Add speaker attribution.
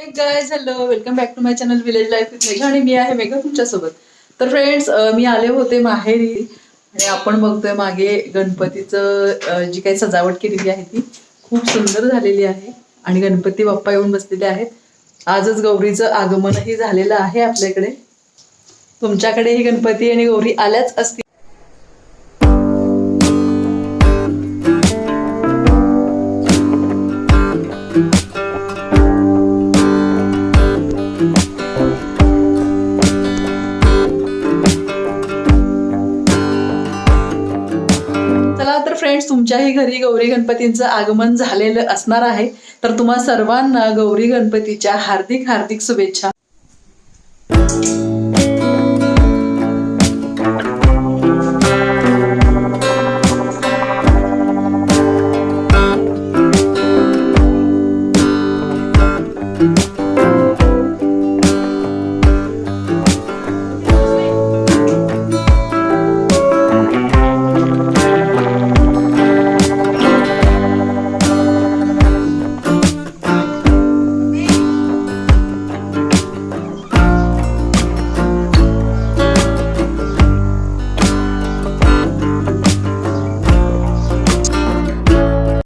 Speaker 1: Guys hello welcome back to my channel village life with Megha आणि मी आहे मेघा तुमच्यासोबत. तर फ्रेंड्स मी आले होते माहेरी आणि आपण बघतोय मागे गणपतीचं जी काही सजावट केलेली आहे ती खूप सुंदर झालेली आहे आणि गणपती बाप्पा येऊन बसलेले आहेत. आजच गौरीचं आगमनही झालेलं आहे आपल्याकडे. तुमच्याकडेही गणपती आणि गौरी आल्याच असतील. फ्रेंड्स तुमच्याही घरी गौरी गणपतींचं आगमन झालेलं असणार आहे. तर तुम्हा सर्वांना गौरी गणपतीच्या हार्दिक हार्दिक शुभेच्छा.